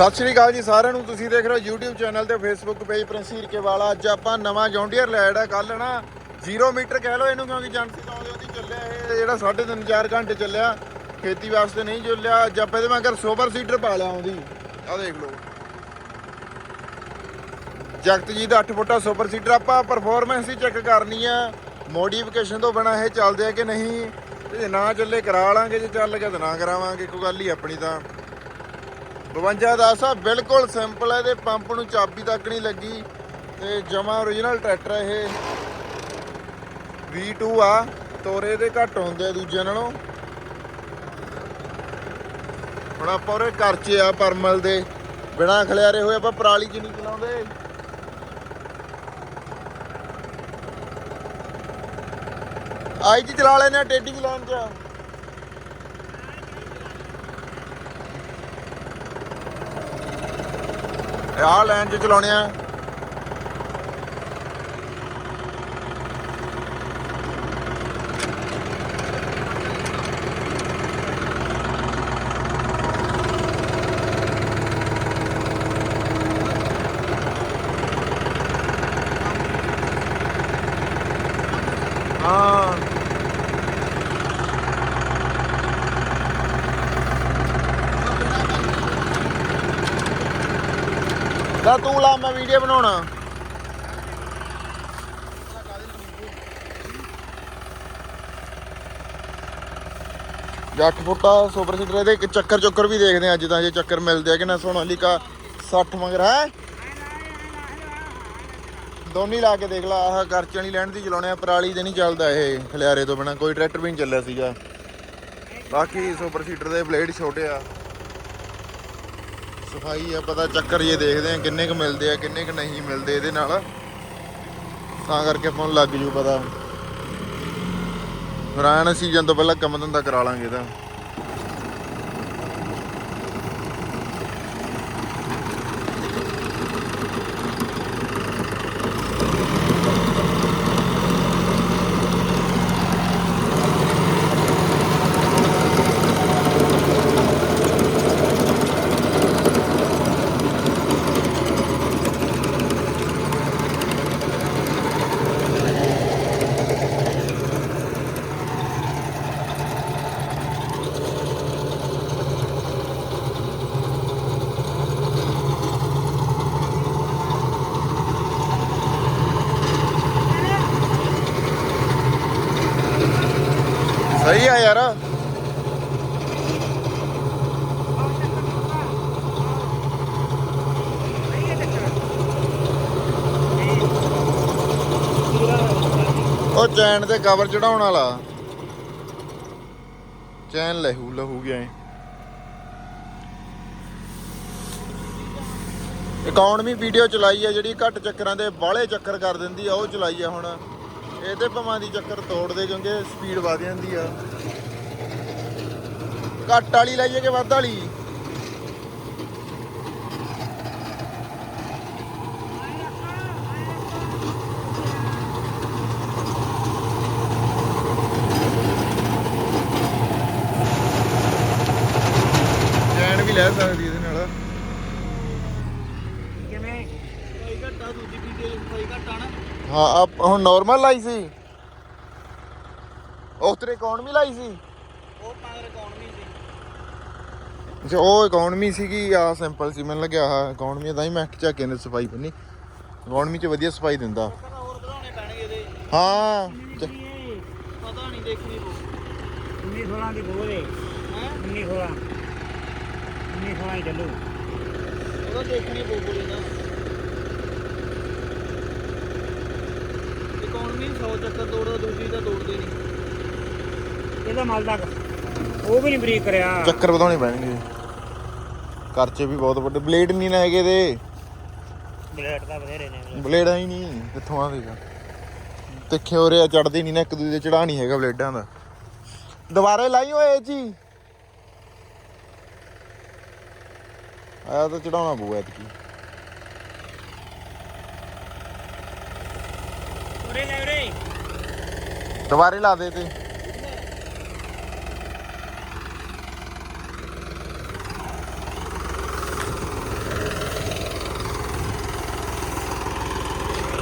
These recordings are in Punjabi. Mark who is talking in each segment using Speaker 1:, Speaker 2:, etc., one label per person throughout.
Speaker 1: ਸਤਿ ਸ਼੍ਰੀ ਅਕਾਲ ਜੀ ਸਾਰਿਆਂ ਨੂੰ। ਤੁਸੀਂ ਦੇਖ ਰਹੇ ਹੋ YouTube ਚੈਨਲ ਤੇ Facebook ਪੇਜ ਪ੍ਰਿੰਸ ਹੀਰਕੇ ਵਾਲਾ ਅੱਜ ਆਪਾਂ ਨਵਾਂ ਜੌਂਡੀਅਰ ਲੈੜਾ ਕੱਲ ਨਾ 0 ਮੀਟਰ ਕਹਿ ਲਓ ਇਹਨੂੰ, ਕਿਉਂਕਿ ਏਜੰਸੀ ਤੋਂ ਉਹਦੀ ਚੱਲਿਆ। ਇਹ ਜਿਹੜਾ 3.5 4 ਘੰਟੇ ਚੱਲਿਆ, ਖੇਤੀ ਵਾਸਤੇ ਨਹੀਂ ਚੱਲਿਆ। ਅੱਜ ਆਪਾਂ ਮੈਂ ਮਗਰ ਸੁਪਰ ਸੀਟਰ ਪਾ ਲਿਆ ਆਉਂਦੀ ਆਹ ਦੇਖ ਲਓ। ਜਗਤ ਜੀ ਦਾ 8 ਫੁੱਟਾ ਸੁਪਰ ਸੀਟਰ ਆਪਾਂ ਪਰਫਾਰਮੈਂਸ ਹੀ ਚੈੱਕ ਕਰਨੀ ਆ। ਮੋਡੀਫਿਕੇਸ਼ਨ ਤੋਂ ਬਿਨਾ ਇਹ ਚੱਲਦੇ ਆ ਕਿ ਨਹੀਂ? ਜੇ ਨਾ ਚੱਲੇ ਕਰਾ ਲਾਂਗੇ ਜੇ ਚੱਲ ਗਿਆ ਤਾਂ ਨਾ ਕਰਾਵਾਂਗੇ। ਕੋਈ ਗੱਲ ਹੀ ਆਪਣੀ ਤਾਂ। 52 10 ਆ, ਬਿਲਕੁਲ ਸਿੰਪਲ ਹੈ ਇਹਦੇ ਪੰਪ ਨੂੰ ਚਾਬੀ ਤੱਕ ਨਹੀਂ ਲੱਗੀ ਤੇ ਜਮਾ origignal ਟਰੈਕਟਰ ਇਹ। V2 ਆ, ਤੋਰੇ ਦੇ ਘੱਟ ਹੁੰਦੇ ਆ ਦੂਜਿਆਂ ਨਾਲੋਂ। ਹੁਣ ਆਪਾਂ ਉਹਦੇ ਕਰਚੇ ਆ ਪਰਮਲ ਦੇ। ਬਿਨਾ ਖਲਿਆਰੇ ਹੋਏ ਆਪਾਂ ਪਰਾਲੀ 'ਚ ਨਹੀਂ ਚਲਾਉਂਦੇ। ਆਈ ਜੀ ਚਲਾ ਲੈਨੇ ਆ ਟੇਡੀ ਵੀ ਲਾਉਣ 'ਚ ਆਹ ਲਾਈਨ 'ਚ ਚਲਾਉਣੇ ਆ। ਲੈ ਤੂੰ ਲਾ, ਮੈਂ ਵੀਡੀਓ ਬਣਾਉਣਾ। ਜੱਟ ਫੁੱਟਾ ਸੁਪਰ ਸੀਟਰ ਇਹਦੇ ਇੱਕ ਚੱਕਰ ਚੁੱਕਰ ਵੀ ਦੇਖਦੇ ਆ ਅੱਜ ਤਾਂ ਜੇ ਚੱਕਰ ਮਿਲਦੇ ਆ ਕਿ ਨਾ, ਸੋਨਾਲੀਕਾ 60 ਮਗਰ, ਹੈ? ਦੋਨੀ ਲਾ ਕੇ ਦੇਖ ਲਾ, ਆਹ ਕਰਚ ਵਾਲੀ ਲੈਣ ਦੀ ਚਲਾਉਣੇ ਆ, ਪਰਾਲੀ ਤੇ ਨਹੀਂ ਚੱਲਦਾ ਇਹ ਖਲਿਆਰੇ ਤੋਂ ਬਿਨਾ। ਕੋਈ ਟਰੈਕਟਰ ਵੀ ਨਹੀਂ ਚੱਲਿਆ ਸੀਗਾ। ਬਾਕੀ ਸੁਪਰ ਸੀਟਰ ਦੇ ਬਲੇਡ ਛੋਟੇ ਆ। ਸਫ਼ਾਈ ਆ, ਪਤਾ ਚੱਕਰ ਜੇ ਦੇਖਦੇ ਆ ਕਿੰਨੇ ਕੁ ਮਿਲਦੇ ਆ, ਕਿੰਨੇ ਕੁ ਨਹੀਂ ਮਿਲਦੇ ਇਹਦੇ ਨਾਲ। ਤਾਂ ਕਰਕੇ ਆਪਾਂ ਨੂੰ ਲੱਗ ਜੂ ਪਤਾ। ਰਾਣ ਸੀਜ਼ਨ ਤੋਂ ਪਹਿਲਾਂ ਕੰਮ ਧੰਦਾ ਕਰਾ ਲਾਂਗੇ ਇਹਦਾ। ਸਹੀ ਆ ਯਾਰ। ਉਹ ਚੈਨ ਤੇ ਕਵਰ ਚੜਾਉਣ ਵਾਲਾ। ਚੈਨ ਲਹੂ ਲਹੂ ਗਿਆ ਇਕਨੋਮੀ ਵੀਡੀਓ ਚਲਾਈ ਆ ਜਿਹੜੀ ਘੱਟ ਚੱਕਰਾਂ ਦੇ ਬਾਹਲੇ ਚੱਕਰ ਕਰ ਦਿੰਦੀ ਆ, ਉਹ ਚਲਾਈ ਆ ਹੁਣ। ਇਹਦੇ ਭਵਾਂ ਦੀ ਚੱਕਰ ਤੋੜਦੇ ਕਿਉਂਕਿ ਸਪੀਡ ਵਧ ਜਾਂਦੀ ਆ। ਘੱਟ ਵਾਲੀ ਲਾਈਏ ਕਿ ਵੱਧ ਵਾਲੀ ਚੈਨ ਵੀ ਲੈ ਸਕਦੀ ਇਹਦੇ ਨਾਲ
Speaker 2: ਕਿਵੇਂ ਕੋਈ ਘਟਾ ਦੂਜੀ ਵੀਡੀਓ ਕੋਈ ਘਟਾ ਨਾ
Speaker 1: ਹਾਂ ਆਪ ਹੁਣ ਨਾਰਮਲ ਲਾਈ ਸੀ। ਉਸ ਤੇਰੇ ਇਕਨੋਮੀ ਲਾਈ ਸੀ।
Speaker 2: ਉਹ ਪਾਗਰ ਇਕਨੋਮੀ ਸੀ।
Speaker 1: ਅੱਛਾ ਉਹ ਇਕਨੋਮੀ ਸੀਗੀ ਆ ਸਿੰਪਲ ਸੀ ਮੈਨੂੰ ਲੱਗਿਆ ਆ ਇਕਨੋਮੀ ਤਾਂ ਹੀ ਮੈਂ ਝਾਕੇ ਨੇ ਸਫ਼ਾਈ ਬੰਨੀ। ਇਕਨੋਮੀ ਚ ਵਧੀਆ ਸਫ਼ਾਈ ਦਿੰਦਾ।
Speaker 2: ਕਹਿੰਦਾ ਹੋਰ ਵਧਾਉਣੇ ਪੈਣਗੇ ਇਹਦੇ।
Speaker 1: ਹਾਂ
Speaker 2: ਪਤਾ ਨਹੀਂ ਦੇਖਣੀ ਪਊ।
Speaker 3: 19 16 ਦੀ ਬੋਲੇ
Speaker 2: ਹੈ?
Speaker 3: 19 16 19 16 ਹੀ ਚੱਲੂ।
Speaker 2: ਉਹਦਾ ਦੇਖਣੀ ਪਊ ਕੋਲੇ ਨਾ ਇਕਨੋਮੀ 100 ਚੱਕਰ ਤੋੜਦਾ ਦੂਜੀ ਤਾਂ ਤੋੜਦੇ ਨਹੀਂ।
Speaker 3: ਇਹਦਾ ਮਾਲ ਤੱਕ ਉਹ ਵੀ ਨਹੀਂ ਬਰੀਕ ਕਰਿਆ।
Speaker 1: ਚੱਕਰ ਵਧਾਉਣੇ ਪੈਣਗੇ। ਖਰਚੇ ਵੀ ਬਹੁਤ ਵੱਡੇ। ਬਲੇਡ ਨਹੀਂ ਨਾ ਹੈਗੇ ਦੇ
Speaker 3: ਬਲੇਡ ਤਾਂ ਬਥੇਰੇ ਨੇ
Speaker 1: ਬਲੇਡ। ਹੀ ਨਹੀਂ ਕਿੱਥੋਂ ਆਵੇਗਾ ਤਿੱਖੇ ਹੋ ਰਿਆ ਚੜਦੇ ਨਹੀਂ ਨਾ ਇੱਕ ਦੂਜੇ ਚੜਾ ਨਹੀਂ ਹੈਗਾ ਬਲੇਡਾਂ ਦਾ। ਦੁਬਾਰੇ ਲਾਈ ਓਏ ਇਹ ਜੀ। ਆਇਆ ਤਾਂ ਚੜਾਉਣਾ ਪਊ ਐਤਕੀ। ਦੁਬਾਰੇ ਲਾ ਦੇ ਤੇ।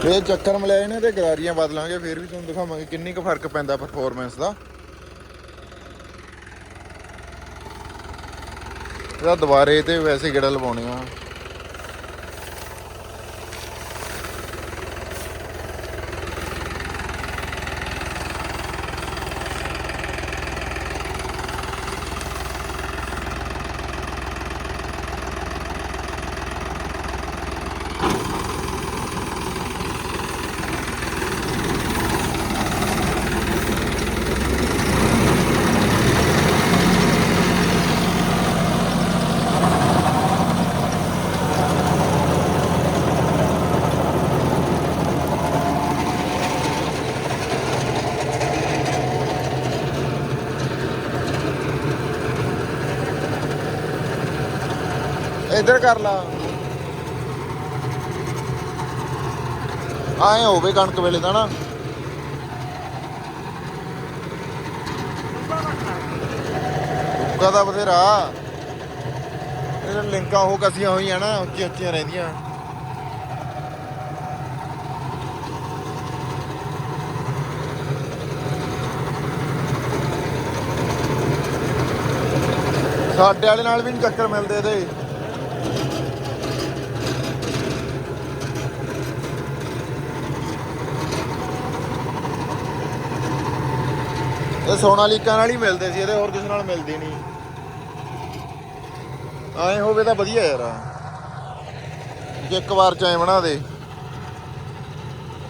Speaker 1: ਇਹ ਚੱਕਰ ਮਿਲਿਆ ਇਹਨੇ ਤੇ ਗਰਾਰੀਆਂ ਬਦਲਾਂਗੇ ਫਿਰ ਵੀ ਤੁਹਾਨੂੰ ਦਿਖਾਵਾਂਗੇ ਕਿੰਨੀ ਕੁ ਫ਼ਰਕ ਪੈਂਦਾ ਪਰਫਾਰਮੈਂਸ ਦਾ। ਇਹਦਾ ਦੁਬਾਰੇ ਤੇ ਵੈਸੇ ਗੇੜਾ ਲਵਾਉਣੇ ਆ। ਇੱਧਰ ਕਰ ਲਾ। ਆਏ ਹੋਵੇ ਕਣਕ ਵੇਲੇ ਤਾਂ ਨਾ। ਉੱਗਾ ਦਾ ਬਥੇਰਾ। ਇਹ ਲਿੰਕਾਂ ਉਹ ਕਸੀਆਂ ਹੋਈਆਂ ਨਾ, ਉੱਚੀਆਂ ਉੱਚੀਆਂ ਰਹਿੰਦੀਆਂ। ਸਾਡੇ ਵਾਲੇ ਨਾਲ ਵੀ ਨਹੀਂ ਚੱਕਰ ਮਿਲਦੇ ਇਹਦੇ। ਇਹ ਸੋਨਾਲੀਕਾ ਨਾਲ ਹੀ ਮਿਲਦੇ ਸੀ ਇਹਦੇ ਹੋਰ ਕਿਸੇ ਨਾਲ ਮਿਲਦੇ ਨਹੀਂ। ਆਏ ਹੋਵੇ ਤਾਂ ਵਧੀਆ ਯਾਰ। ਜੇ ਇੱਕ ਵਾਰ ਚ ਐ ਬਣਾ ਦੇ।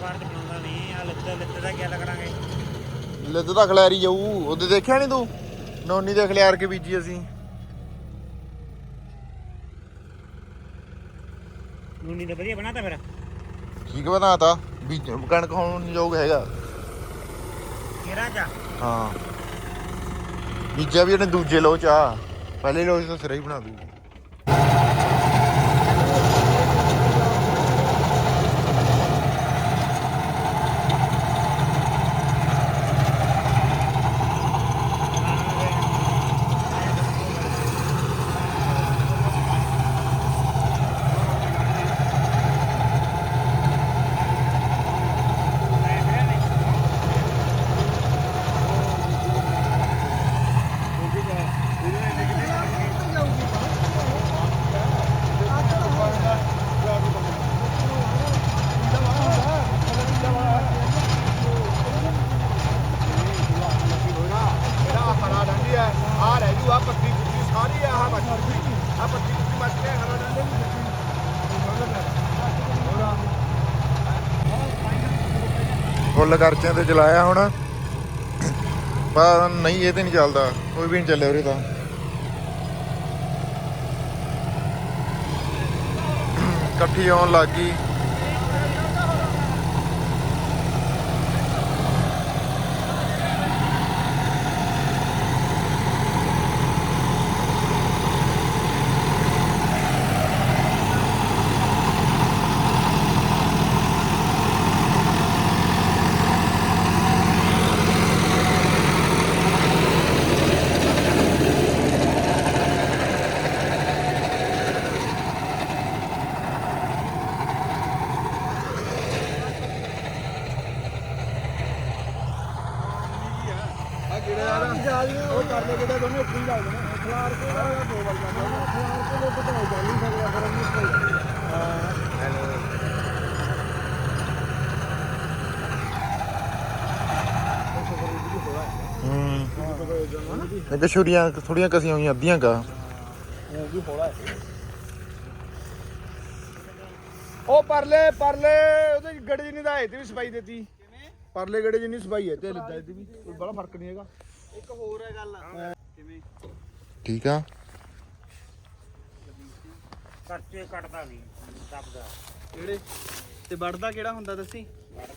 Speaker 3: ਵਾਰ ਤੇ ਬਣਾਉਂਦਾ ਨਹੀਂ ਆ ਲੱਤੇ ਲੱਤੇ ਦਾ ਕੀ
Speaker 1: ਤਾਂ ਜਾਊ ਉਹਦੇ ਦੇਖਿਆ ਨਹੀਂ ਤੂੰ? ਨੋਨੀ ਦੇ ਖਲਿਆਰ ਕੇ ਬੀਜੀ ਅਸੀਂ।
Speaker 3: ਨੂਨੀ ਤਾਂ ਵਧੀਆ ਬਣਾਤਾ ਫਿਰ।
Speaker 1: ਠੀਕ ਬਣਾਤਾ ਬੀਜ ਕਣਕ ਹੋਣ ਯੋਗ ਹੈਗਾ।
Speaker 3: ਕਿਹੜਾ ਜਾ
Speaker 1: ਹਾਂ। ਬੀਜਾ ਵੀ ਇਹਨੇ ਦੂਜੇ ਲੋ ਚ ਆ ਪਹਿਲੇ ਲੋ ਚ ਤਾਂ ਸਿਰਾ ਹੀ ਬਣਾ ਦੂ
Speaker 2: ਇਹਦਾ ਹਰਾ ਡੰਡੀ ਹੈ ਆ ਰਹਿ ਜੂ ਆ ਪੱਤੀ ਪੁੱਤੀ ਸਾਰੀ ਆ ਆ ਬੱਚੀ ਆ ਪੱਤੀ ਪੁੱਤੀ ਮੱਚ ਕੇ ਹਰਾ ਡੰਡੀ
Speaker 1: ਫੁੱਲ ਖਰਚਿਆਂ ਤੇ ਚਲਾਇਆ ਹੁਣ। ਪਰ ਨਹੀਂ, ਇਹ ਤੇ ਨਹੀਂ ਚੱਲਦਾ। ਕੋਈ ਵੀ ਨਹੀਂ ਚੱਲਿਆ ਉਰੇ ਤਾਂ। ਇਕੱਠੀ ਆਉਣ ਲੱਗ ਗਈ
Speaker 2: ਆ ਕਿਹੜੇ ਯਾਰ ਉਹ ਕਰ ਲੈ ਜਿਹੜੇ ਦੋਨੇ ਉੱਥੇ ਹੀ ਲੱਗਦੇ ਨੇ ਖਲਾਰ ਕੇ ਦਾ ਦੋ ਵਾਰ ਜਾਂਦਾ ਖਲਾਰ ਕੇ ਲੋਕ ਤਾਂ ਚੱਲ ਨਹੀਂ ਸਕਦਾ ਫਿਰ ਨਹੀਂ ਹਾਂ ਹੈਲੋ
Speaker 1: ਹੂੰ। ਇਹ ਛੁਰੀਆਂ ਥੋੜੀਆਂ ਕਸੀਆਂ ਹੋਈਆਂ ਅੱਧੀਆਂ ਕਾ।
Speaker 2: ਉਹ ਪਰਲੇ ਪਰਲੇ ਉਹਦੇ ਗੜੇ ਜਿੰਨੀ ਦਾ ਹੈ ਤੇ ਵੀ ਸਫ਼ਾਈ ਦਿੱਤੀ। ਪਰਲੇ ਗੜੇ ਜਿੰਨੀ ਸਫ਼ਾਈ ਹੈ ਤੇ ਲਿੱਦਾ ਇਹਦੀ ਵੀ। ਕੋਈ ਬੜਾ ਫ਼ਰਕ ਨਹੀਂ ਹੈਗਾ। ਇੱਕ ਹੋਰ ਹੈ ਗੱਲ। ਕਿਵੇਂ?
Speaker 1: ਠੀਕ ਆ।
Speaker 3: ਖਰਚੇ ਕੱਟਦਾ ਵੀ ਦੱਬਦਾ।
Speaker 2: ਕਿਹੜੇ? ਤੇ ਵੜਦਾ ਕਿਹੜਾ ਹੁੰਦਾ ਦੱਸੀ?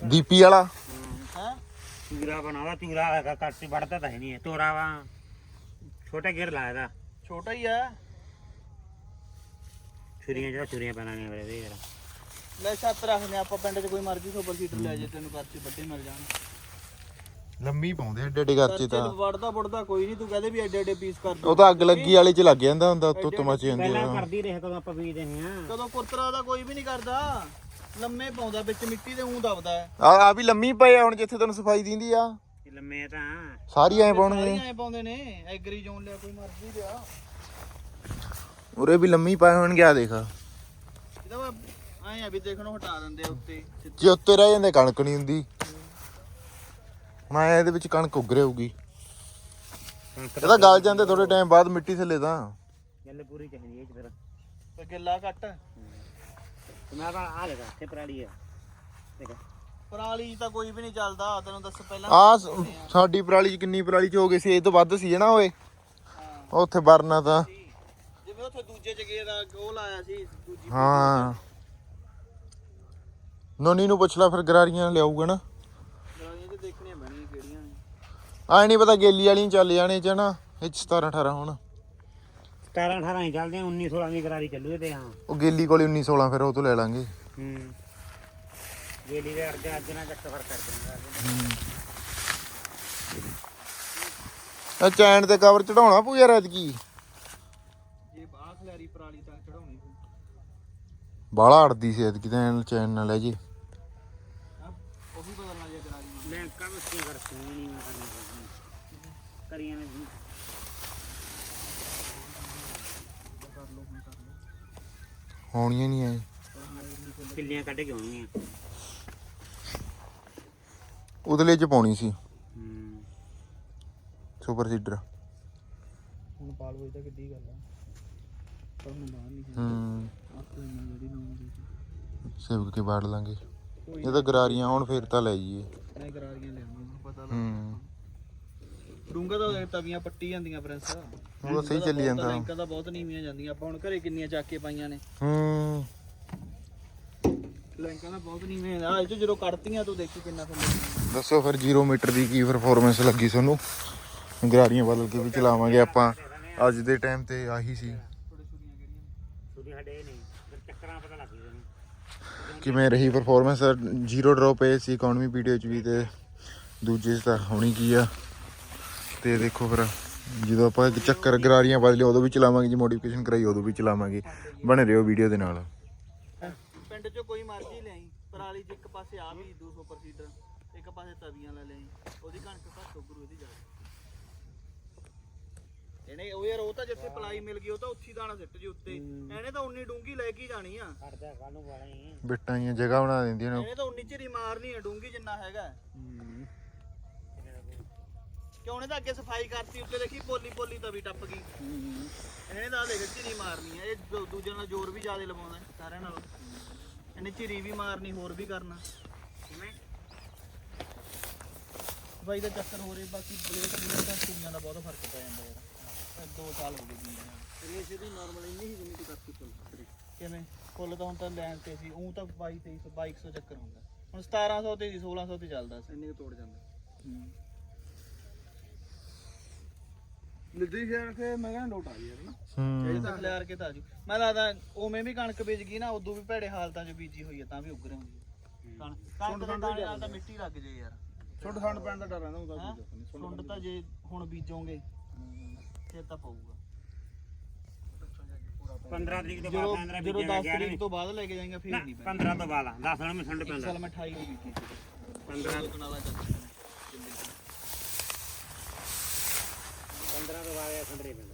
Speaker 1: ਦੀਪੀ ਵਾਲਾ।
Speaker 2: ਹਾਂ?
Speaker 3: ਚੂਰਾ ਬਣਾਵਾ ਚੂਰਾ ਹੈਗਾ ਕੱਟ ਵੜਦਾ ਤਾਂ ਹੈ ਨਹੀਂ ਤੋਰਾ ਵਾ। ਛੋਟਾ ਗੇਰ ਲਾਇਆ ਦਾ
Speaker 2: ਛੋਟਾ ਹੀ ਆ।
Speaker 3: ਛੁਰੀਆਂ ਜਿਹੜਾ ਛੁਰੀਆਂ ਬਣਾਉਣੀਆਂ ਵੇ ਯਾਰ।
Speaker 2: ਲੈ ਛੱਤ ਰੱਖਦੇ ਆਪਾਂ ਪਿੰਡ 'ਚ ਕੋਈ ਮਰਜ਼ੀ ਸੁਪਰ ਸੀਟਰ ਲੈ ਜੇ ਤੈਨੂੰ ਕਰਚੇ ਵੱਡੇ ਮਿਲ ਜਾਣ।
Speaker 1: ਲੰਮੀ ਪਾਉਂਦੇ ਏਡੇ ਏਡੇ ਖਰਚੇ ਤਾਂ
Speaker 2: ਵੜਦਾ ਵੜਦਾ ਕੋਈ ਨਹੀਂ ਤੂੰ ਕਹਦੇ ਵੀ ਐਡੇ ਐਡੇ ਪੀਸ ਕਰ
Speaker 1: ਉਹ ਤਾਂ ਅੱਗ ਲੱਗੀ ਵਾਲੇ ਚ ਲੱਗ ਜਾਂਦਾ ਹੁੰਦਾ ਤੁੱਤ ਮਚ ਜਾਂਦੀ
Speaker 3: ਪਹਿਲਾਂ
Speaker 1: ਆ।
Speaker 3: ਕਰਦੀ ਰਹੇ ਕਦੋਂ ਆਪਾਂ ਬੀਜਦੇ ਹਾਂ।
Speaker 2: ਕਦੋਂ ਕੁਰਤਰਾ ਦਾ ਕੋਈ ਵੀ ਨਹੀਂ ਕਰਦਾ। ਲੰਮੇ ਪਾਉਂਦਾ ਵਿੱਚ ਮਿੱਟੀ ਦੇ ਉਂ ਦਬਦਾ ਹੈ।
Speaker 1: ਆ ਆ ਵੀ ਲੰਮੀ ਪਏ ਆ ਹੁਣ ਜਿੱਥੇ ਤੈਨੂੰ ਸਫ਼ਾਈ ਦਿੰਦੀ ਆ।
Speaker 3: ਇਹ ਲੰਮੇ ਤਾਂ।
Speaker 1: ਸਾਰੀ ਐ ਪਾਉਣਗੇ
Speaker 2: ਐ ਪਾਉਂਦੇ ਨੇ ਐਗਰੀ ਜ਼ੋਨ ਲਿਆ ਕੋਈ ਮਰਜ਼ੀ ਲਿਆ।
Speaker 1: ਉਰੇ ਵੀ ਲੰਮੀ ਪਾਏ ਹੋਣਗੇ ਆ ਦੇਖ।
Speaker 2: ਇਹਦਾ ਐ ਆ ਵੀ ਦੇਖਣੋਂ ਹਟਾ ਦਿੰਦੇ ਆ ਉੱਤੇ
Speaker 1: ਜੇ ਉੱਤੇ ਰਹਿ ਜਾਂਦੇ ਕਣਕ ਨਹੀਂ ਹੁੰਦੀ। ਮੈਂ ਇਹਦੇ ਵਿੱਚ ਕਣਕ ਉੱਗ ਰਹੂਗੀ
Speaker 3: ਕਣਕ
Speaker 1: ਇਹ ਤਾਂ ਗਲ ਜਾਂਦੇ ਥੋੜੇ ਟਾਈਮ ਬਾਅਦ ਮਿੱਟੀ ਥੱਲੇ ਤਾਂ।
Speaker 3: ਗੱਲ ਪੂਰੀ ਚਾਹੀਦੀ ਹੈ ਇਹ 'ਚ ਫਿਰ।
Speaker 2: ਤੇ ਗਿੱਲਾ ਘੱਟ
Speaker 3: ਤੇ ਮੈਂ ਤਾਂ ਆ ਲਗਾ ਤੇ ਪਰਾਲੀ ਆ। ਦੇਖ।
Speaker 2: ਪਰਾਲੀ ਤਾਂ ਕੋਈ ਵੀ ਨਹੀਂ ਚੱਲਦਾ ਤੈਨੂੰ ਦੱਸ ਪਹਿਲਾਂ।
Speaker 1: ਆ ਸਾਡੀ ਪਰਾਲੀ ਚ ਕਿੰਨੀ ਪਰਾਲੀ ਚ ਹੋ ਗਈ ਸੀ ਇਹ ਤੋਂ ਵੱਧ ਸੀ ਨਾ ਓਏ। ਉੱਥੇ ਵਰਨਾ ਤਾਂ।
Speaker 2: ਜਿਵੇਂ ਉੱਥੇ ਦੂਜੇ ਜਗੇ ਦਾ ਉਹ ਲਾਇਆ ਸੀ ਦੂਜੀ
Speaker 1: ਹਾਂ। ਨੋਨੀ ਨੂੰ ਪੁੱਛ ਲੈ ਫਿਰ ਗਰਾਰੀਆਂ ਲਿਆਊਗਾ ਨਾ। ਆਏ ਨਹੀਂ ਪਤਾ ਗੇਲੀ ਵਾਲੀ ਚੱਲ ਜਾਣੇ ਚ ਨਾ ਇਹ 'ਚ 17 18 ਹੁਣ।
Speaker 3: 17 18 ਹੀ ਚੱਲਦੇ ਆ 19 16 ਦੀ ਕਰਾਰੀ ਚੱਲੂ ਤੇ ਹਾਂ।
Speaker 1: ਉਹ ਗੇਲੀ ਕੋਲੇ 19 16 ਫਿਰ ਉਹ ਤੋਂ ਲੈ ਲਾਂਗੇ।
Speaker 3: ਹੂੰ। ਗੇਲੀ ਦੇ ਅਰਜਾ ਅੱਜ ਨਾਲ ਚੱਕ ਫਰ ਕਰ ਦਿੰਦਾ
Speaker 1: ਇਹ ਚੈਨ ਤੇ ਕਵਰ ਚੜਾਉਣਾ ਪੂ ਯਾਰ ਐਤਕੀ।
Speaker 2: ਜੇ ਬਾਹ ਖਲਾਰੀ ਪਰਾਲੀ ਤਾਂ ਚੜਾਉਣੀ
Speaker 1: ਬਾਲਾ ਅੜਦੀ ਸੀ ਐਤਕੀ ਤਾਂ ਐਨ ਚੈਨ ਨਾਲ ਲੈ ਜੇ।
Speaker 2: ਉਹ ਵੀ ਬਦਲਣਾ ਜੇ ਗਰਾਰੀ
Speaker 3: ਮੈਂ ਕੰਮ ਕੀ ਕਰ ਸੁਣੀ ਨਹੀਂ ਮੈਂ ਕਰਨੀ। ਕਰੀਆਂ ਨੇ ਜੀ।
Speaker 1: ਹੋਣੀਆਂ ਨਹੀਂ ਐ।
Speaker 3: ਕਿੱਲੀਆਂ ਕੱਢ ਕੇ ਆਉਣੀਆਂ।
Speaker 1: ਉਦਲੇ ਚ ਪਾਉਣੀ ਸੀ।
Speaker 3: ਹੂੰ।
Speaker 1: Super seeder.
Speaker 2: ਹੁਣ ਪਾਲ ਹੋਈ ਤਾਂ ਕਿੱਡੀ ਗੱਲ ਆ। ਪਰ ਹੁਣ ਬਾਹਰ ਨਹੀਂ
Speaker 1: ਹੂੰ।
Speaker 2: ਆਪੇ ਨਾ ਜਿਹੜੀ ਲਾਉਂਦੀ
Speaker 1: ਸੇਵਕ ਕੇ ਬਾੜ ਲਾਂਗੇ। ਇਹ ਤਾਂ ਗਰਾਰੀਆਂ ਹੁਣ ਫੇਰ ਤਾਂ ਲੈ ਜਾਈਏ।
Speaker 2: ਐ ਗਰਾਰੀਆਂ ਲਿਆਉਂਦੇ ਪਤਾ ਲੱਗ
Speaker 1: ਹੂੰ।
Speaker 2: ਡੂੰਗਾ ਤਾਂ ਤਵੀਆਂ ਪੱਟੀ ਜਾਂਦੀਆਂ ਪ੍ਰਿੰਸ
Speaker 1: ਉਹ ਸਹੀ ਚੱਲੀ ਜਾਂਦਾ।
Speaker 2: ਬੈਂਕਾਂ ਦਾ ਬਹੁਤ ਨੀਵੀਆਂ ਜਾਂਦੀਆਂ। ਆਪਾਂ ਹੁਣ ਘਰੇ ਕਿੰਨੀਆਂ ਚੱਕ ਕੇ ਪਾਈਆਂ ਨੇ।
Speaker 1: ਹੂੰ।
Speaker 2: ਲੈਂਕਾਂ ਦਾ ਬਹੁਤ ਨੀਵੇਂ ਆ ਇਹ 'ਚ ਜਦੋਂ ਕੱਢਤੀਆਂ ਤੂੰ ਦੇਖੀ ਕਿੰਨਾ ਥੱਲੇ
Speaker 1: ਦੱਸੋ ਫਿਰ 0 ਮੀਟਰ ਦੀ ਕੀ ਪਰਫਾਰਮੈਂਸ ਲੱਗੀ ਤੁਹਾਨੂੰ? ਗਰਾਰੀਆਂ ਬਦਲ ਕੇ ਵੀ ਚਲਾਵਾਂਗੇ ਆਪਾਂ। ਅੱਜ ਦੇ ਟਾਈਮ ਤੇ ਆਹੀ ਸੀ। ਕਿਵੇਂ ਰਹੀ ਪਰਫਾਰਮੈਂਸ ਜ਼ੀਰੋ ਡ੍ਰੌਪ ਇਹ ਸੀ ਇਕਨੋਮੀ ਵੀਡੀਓ ਚ ਵੀ ਤੇ ਦੂਜੇ ਤਾਂ ਹੋਣੀ ਕੀ ਆ। ਤੇ ਦੇਖੋ ਫਿਰ ਜਦੋਂ ਆਪਾਂ ਇੱਕ ਚੱਕਰ ਗਰਾਰੀਆਂ ਬਦਲੇ ਉਦੋਂ ਵੀ ਚਲਾਵਾਂਗੇ ਜੀ ਮੋਡੀਫਿਕੇਸ਼ਨ ਕਰਾਈ ਉਦੋਂ ਵੀ ਚਲਾਵਾਂਗੇ। ਬਣੇ ਰਹੋ ਵੀਡੀਓ ਦੇ ਨਾਲ।
Speaker 2: ਪਿੰਡ 'ਚ ਕੋਈ ਮਰਜ਼ੀ ਲਿਆਈ ਪਰਾਲੀ 'ਚ ਇੱਕ ਪਾਸੇ ਆ ਵੀ 200 ਪਰ ਸੀਟਰ ਇੱਕ ਪਾਸੇ ਤਵੀਆਂ ਲੈ ਲਿਆਈ ਉਹਦੀ ਕਣਕ ਘੱਟ ਉੱਗਰੂ ਇਹਦੀ ਜ਼ਿਆਦਾ। ਇਹਨੇ ਉਹ ਯਾਰ ਉਹ ਤਾਂ ਜਿੱਥੇ ਪਲਾਈ ਮਿਲ ਗਈ ਉਹ ਤਾਂ ਉੱਥੀ ਦਾਣਾ ਸਿੱਟ ਜੀ ਉੱਤੇ। ਇਹਨੇ ਤਾਂ ਉਨੀ ਡੂੰਗੀ ਲੈ ਕੇ ਜਾਣੀ ਆ।
Speaker 3: ਕਰਦਾ ਕੱਲ ਨੂੰ ਵਾਲੇ
Speaker 1: ਬਿੱਟਾਂ ਜਗ੍ਹਾ ਬਣਾ ਦਿੰਦੀਆਂ ਨੇ।
Speaker 2: ਇਹਨੇ ਤਾਂ ਉਨੀ ਚਿਰੀ ਮਾਰਨੀ ਆ ਡੂੰਗੀ ਜਿੰਨਾ ਹੈਗਾ। ਕਿਉਂ ਉਹਨੇ ਤਾਂ ਅੱਗੇ ਸਫ਼ਾਈ ਕਰਤੀ ਉੱਤੇ ਦੇਖੀ ਪੋਲੀ ਪੋਲੀ ਤਵੀ ਟੱਪ ਗਈ। ਇਹਨੇ ਤਾਂ ਦੇਖ ਚਿਰੀ ਮਾਰਨੀ ਆ ਇਹ ਦੂ- ਦੂਜੇ ਨਾਲ ਜ਼ੋਰ ਵੀ ਜ਼ਿਆਦਾ ਲਵਾਉਂਦਾ ਸਾਰਿਆਂ ਨਾਲ। ਇਹਨੇ ਚਿਰੀ ਵੀ ਮਾਰਨੀ ਹੋਰ ਵੀ ਕਰਨਾ।
Speaker 3: ਕਿਵੇਂ?
Speaker 2: ਬਾਈ ਦਾ ਚੱਕਰ ਹੋ ਰਿਹਾ ਬਾਕੀ ਬਲੇਟ ਬਲੇਟ ਦਾ ਕੁੜੀਆਂ ਦਾ ਬਹੁਤ ਫ਼ਰਕ ਪੈ ਜਾਂਦਾ ਯਾਰ। ਇਹ ਦੋ ਸਾਲ ਹੋ ਗਏ ਜੀ। ਰੇਸ ਇਹਦੀ ਨਾਰਮਲ ਇੰਨੀ ਹੀ ਜਿੰਨੀ ਦੀ ਕਰਤੀ ਫੁੱਲ ਕਿਵੇਂ? ਫੁੱਲ ਤਾਂ ਹੁਣ ਤਾਂ ਲੈਣ ਤੇ ਸੀ ਉਹ ਤਾਂ 22 2300 2200 ਚੱਕਰ ਹੁੰਦਾ। ਹੁਣ 1700 ਤੇ 1600 ਤੇ ਚੱਲਦਾ ਸੀ। ਇੰਨੇ ਤੋੜ ਜਾਂਦਾ। ਲਿੱਦੀ ਸ਼ਹਿਰ ਕੇ ਮੈਂ ਕਹਿੰਦਾ ਲੋਟ ਆ ਗਈ ਯਾਰ। ਨਾ
Speaker 1: ਹੂੰ।
Speaker 2: ਇਹ ਤਾਂ ਖਲਿਆਰ ਕੇ ਤਾਂ ਆਜੂ ਮੈਂ ਲੱਗਦਾ ਉਵੇਂ ਵੀ ਕਣਕ ਬੀਜ ਗਈ ਨਾ ਉਦੋਂ ਵੀ ਭੈੜੇ ਹਾਲਤਾਂ 'ਚ ਬੀਜੀ ਹੋਈ ਹੈ ਤਾਂ ਵੀ ਉੱਗ ਰਹੀ ਹੁੰਦੀ ਹੈ। ਕਣਕ ਕਣਕ ਦੇ ਦਾਣੇ ਨਾਲ ਤਾਂ ਮਿੱਟੀ ਲੱਗ ਜੇ ਯਾਰ।
Speaker 4: ਛੋਟਾ ਛੰਡ ਪੈਣ ਦਾ ਡਰ ਰਹਿੰਦਾ ਹੁੰਦਾ
Speaker 2: ਹੈਂ? ਸੁੰਡ ਤਾਂ ਜੇ ਹੁਣ ਬੀਜੋਗੇ ਫਿਰ ਤਾਂ ਪਊਗਾ।
Speaker 3: 15 ਤਰੀਕ ਤੋਂ ਬਾਅਦ 15
Speaker 2: ਜਦੋਂ
Speaker 3: ਬੀਜਿਆ
Speaker 2: 10 ਤਰੀਕ ਤੋਂ ਬਾਅਦ ਲੈ ਕੇ ਜਾਏਗਾ ਫਿਰ ਨਹੀਂ ਪੈਣਾ
Speaker 3: 15 ਤੋਂ ਬਾਅਦ 10 ਨਾਲ ਮੈਂ ਠੰਡ
Speaker 2: ਇਸ
Speaker 3: ਪੈਂਦਾ।
Speaker 2: ਸਾਲ ਮੈਂ 28 ਨੂੰ ਬੀਜੀ ਸੀ
Speaker 3: 15
Speaker 2: ਕਨਾਲਾ ਚੱਕ
Speaker 3: 15 ਤੋਂ